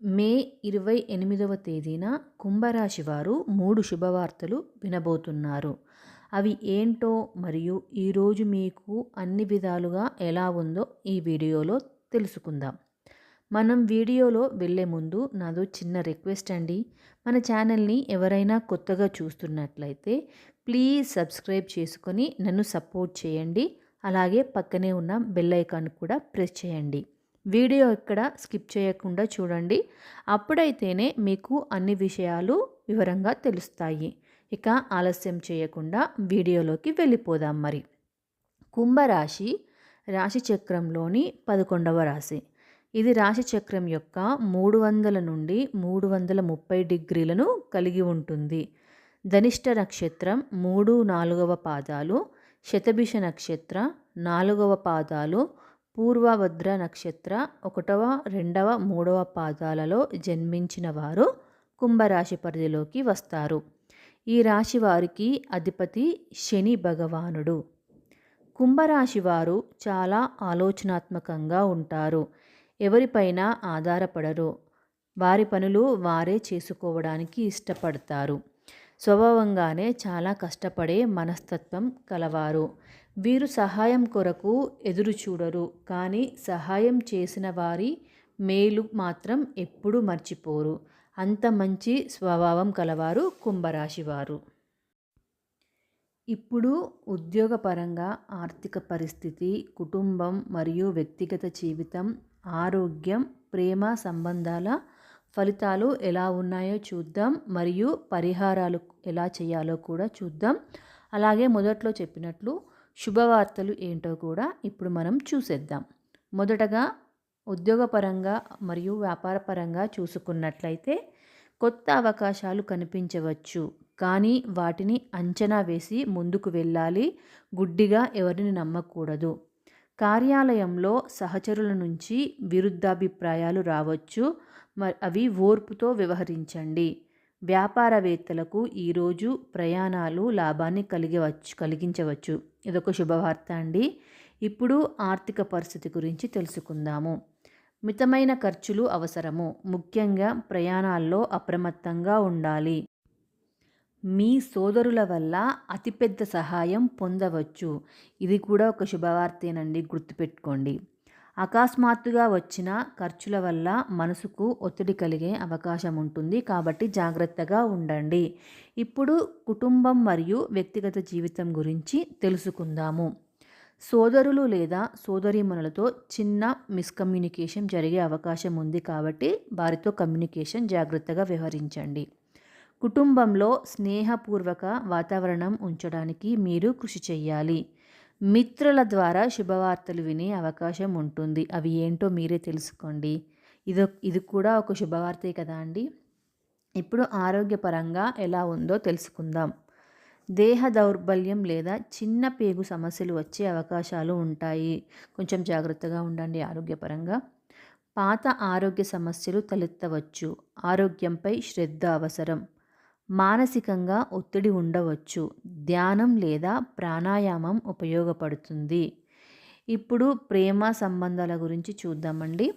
మే ఇరవై ఎనిమిదవ తేదీన కుంభరాశి వారు మూడు శుభవార్తలు వినబోతున్నారు. అవి ఏంటో మరియు ఈరోజు మీకు అన్ని విధాలుగా ఎలా ఉందో ఈ వీడియోలో తెలుసుకుందాం. మనం వీడియోలో వెళ్ళే ముందు నాదో చిన్న రిక్వెస్ట్ అండి. మన ఛానల్ని ఎవరైనా కొత్తగా చూస్తున్నట్లయితే ప్లీజ్ సబ్స్క్రైబ్ చేసుకొని నన్ను సపోర్ట్ చేయండి. అలాగే పక్కనే ఉన్న బెల్ ఐకాన్ కూడా ప్రెస్ చేయండి. వీడియో ఇక్కడ స్కిప్ చేయకుండా చూడండి. అప్పుడైతేనే మీకు అన్ని విషయాలు వివరంగా తెలుస్తాయి. ఇక ఆలస్యం చేయకుండా వీడియోలోకి వెళ్ళిపోదాం మరి. కుంభరాశి రాశి చక్రంలోని పదకొండవ రాశి. ఇది రాశి చక్రం యొక్క మూడు వందల నుండి మూడు వందల ముప్పై డిగ్రీలను కలిగి ఉంటుంది. ధనిష్ట నక్షత్రం మూడు నాలుగవ పాదాలు శతభిష నక్షత్ర నాలుగవ పాదాలు పూర్వభద్ర నక్షత్ర ఒకటవ రెండవ మూడవ పాదాలలో జన్మించిన వారు కుంభరాశి పరిధిలోకి వస్తారు. ఈ రాశి వారికి అధిపతి శని భగవానుడు. కుంభరాశి వారు చాలా ఆలోచనాత్మకంగా ఉంటారు. ఎవరిపైన ఆధారపడరు. వారి పనులు వారే చేసుకోవడానికి ఇష్టపడతారు. స్వభావంగానే చాలా కష్టపడే మనస్తత్వం కలవారు. వీరు సహాయం కొరకు ఎదురుచూడరు కానీ సహాయం చేసిన వారి మేలు మాత్రం ఎప్పుడూ మర్చిపోరు. అంత మంచి స్వభావం కలవారు కుంభరాశివారు. ఇప్పుడు ఉద్యోగపరంగా ఆర్థిక పరిస్థితి కుటుంబం మరియు వ్యక్తిగత జీవితం ఆరోగ్యం ప్రేమ సంబంధాల ఫలితాలు ఎలా ఉన్నాయో చూద్దాం మరియు పరిహారాలు ఎలా చేయాలో కూడా చూద్దాం. అలాగే మొదట్లో చెప్పినట్లు శుభవార్తలు ఏంటో కూడా ఇప్పుడు మనం చూసేద్దాం. మొదటగా ఉద్యోగపరంగా మరియు వ్యాపారపరంగా చూసుకున్నట్లయితే కొత్త అవకాశాలు కనిపించవచ్చు. కానీ వాటిని అంచనా వేసి ముందుకు వెళ్ళాలి గుడ్డిగా ఎవరిని నమ్మకూడదు. కార్యాలయంలో సహచరుల నుంచి విరుద్ధాభిప్రాయాలు రావచ్చు. అవి ఓర్పుతో వ్యవహరించండి. వ్యాపారవేత్తలకు ఈరోజు ప్రయాణాలు లాభాన్ని కలిగవచ్చు కలిగించవచ్చు. ఇదొక శుభవార్త అండి. ఇప్పుడు ఆర్థిక పరిస్థితి గురించి తెలుసుకుందాము. మితమైన ఖర్చులు అవసరము. ముఖ్యంగా ప్రయాణాల్లో అప్రమత్తంగా ఉండాలి. మీ సోదరుల వల్ల అతిపెద్ద సహాయం పొందవచ్చు. ఇది కూడా ఒక శుభవార్తేనండి. గుర్తుపెట్టుకోండి. అకస్మాత్తుగా వచ్చిన ఖర్చుల వల్ల మనసుకు ఒత్తిడి కలిగే అవకాశం ఉంటుంది. కాబట్టి జాగ్రత్తగా ఉండండి. ఇప్పుడు కుటుంబం మరియు వ్యక్తిగత జీవితం గురించి తెలుసుకుందాము. సోదరులు లేదా సోదరీమణులతో చిన్న మిస్కమ్యూనికేషన్ జరిగే అవకాశం ఉంది కాబట్టి వారితో కమ్యూనికేషన్ జాగ్రత్తగా వ్యవహరించండి. కుటుంబంలో స్నేహపూర్వక వాతావరణం ఉంచడానికి మీరు కృషి చేయాలి. మిత్రుల ద్వారా శుభవార్తలు వినే అవకాశం ఉంటుంది. అవి ఏంటో మీరే తెలుసుకోండి. ఇది ఇది కూడా ఒక శుభవార్తే కదా అండి? ఇప్పుడు ఆరోగ్యపరంగా ఎలా ఉందో తెలుసుకుందాం. దేహ దౌర్బల్యం లేదా చిన్న పేగు సమస్యలు వచ్చే అవకాశాలు ఉంటాయి. కొంచెం జాగ్రత్తగా ఉండండి ఆరోగ్యపరంగా. పాత ఆరోగ్య సమస్యలు తలెత్తవచ్చు. ఆరోగ్యంపై శ్రద్ధ అవసరం. మానసికంగా ఒత్తిడి ఉండవచ్చు. ధ్యానం లేదా ప్రాణాయామం ఉపయోగపడుతుంది. ఇప్పుడు ప్రేమ సంబంధాల గురించి చూద్దామండి.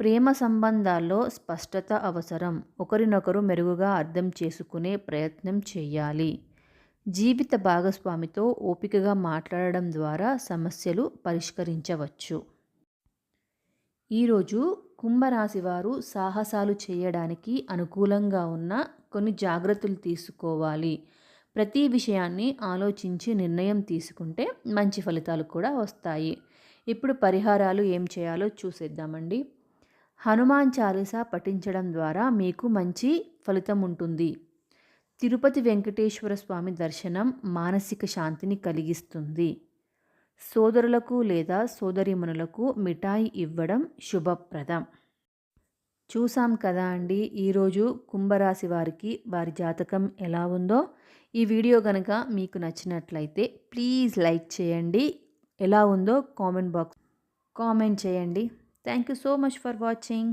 ప్రేమ సంబంధాల్లో స్పష్టత అవసరం. ఒకరినొకరు మెరుగుగా అర్థం చేసుకునే ప్రయత్నం చేయాలి. జీవిత భాగస్వామితో ఓపికగా మాట్లాడడం ద్వారా సమస్యలు పరిష్కరించవచ్చు. ఈరోజు కుంభరాశి వారు సాహసాలు చేయడానికి అనుకూలంగా ఉన్న కొన్ని జాగ్రత్తలు తీసుకోవాలి. ప్రతి విషయాన్ని ఆలోచించి నిర్ణయం తీసుకుంటే మంచి ఫలితాలు కూడా వస్తాయి. ఇప్పుడు పరిహారాలు ఏం చేయాలో చూసేద్దామండి. హనుమాన్ చాలీసా పఠించడం ద్వారా మీకు మంచి ఫలితం ఉంటుంది. తిరుపతి వెంకటేశ్వర స్వామి దర్శనం మానసిక శాంతిని కలిగిస్తుంది. సోదరులకు లేదా సోదరిమణులకు మిఠాయి ఇవ్వడం శుభప్రదం. చూసాం కదా అండి ఈరోజు కుంభరాశి వారికి వారి జాతకం ఎలా ఉందో. ఈ వీడియో కనుక మీకు నచ్చినట్లయితే ప్లీజ్ లైక్ చేయండి. ఎలా ఉందో కామెంట్ బాక్స్ కామెంట్ చేయండి. Thank you so much for watching.